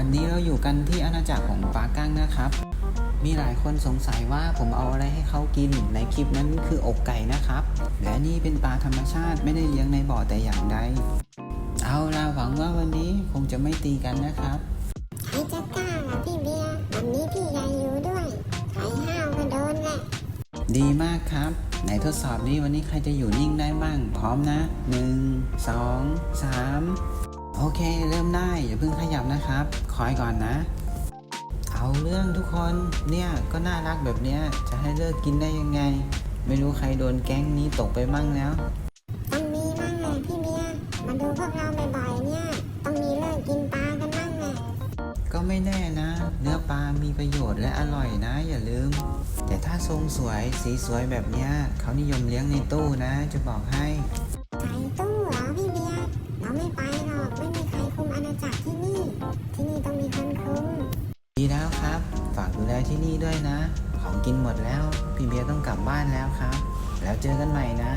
วันนี้เราอยู่กันที่อาณาจักรของปากั้งนะครับ มีหลายคนสงสัยว่าผมเอาอะไรให้เขากิน ในคลิปนั้นคืออกไก่นะครับ และนี่เป็นปลาธรรมชาติไม่ได้เลี้ยงในบ่อแต่อย่างใด เอาล่ะหวังว่าวันนี้คงจะไม่ตีกันนะครับใครจะกล้าล่ะพี่เบียร์วันนี้พี่ยายอยู่ด้วยใครห้าวก็โดนแหละ ดีมากครับไหนทดสอบนี้วันนี้ใครจะอยู่นิ่งได้บ้าง พร้อมนะ1 2 3 โอเค เริ่มได้ อย่าเพิ่งขยับนะครับ คอยก่อนนะ เอาเรื่องทุกคน เนี่ยก็น่ารักแบบเนี้ย จะให้เลิกกินได้ยังไง ไม่รู้ใครโดนแก๊งนี้ตกไปมั่งแล้ว ต้องมีมั่งแหละพี่เบียร์มาดูพวกเราบ่อยๆเนี่ย ต้องมีเลิกกินปลากันมั่งแหละก็ไม่แน่นะ เนื้อปลามีประโยชน์และอร่อยนะ อย่าลืม แต่ถ้าทรงสวยสีสวยแบบเนี้ยเขานิยมเลี้ยงในตู้นะ จะบอกให้ แล้วครับ ฝากดูแลที่นี่ด้วยนะ ของกินหมดแล้ว พี่เบียร์ต้องกลับบ้านแล้วครับ แล้วเจอกันใหม่นะ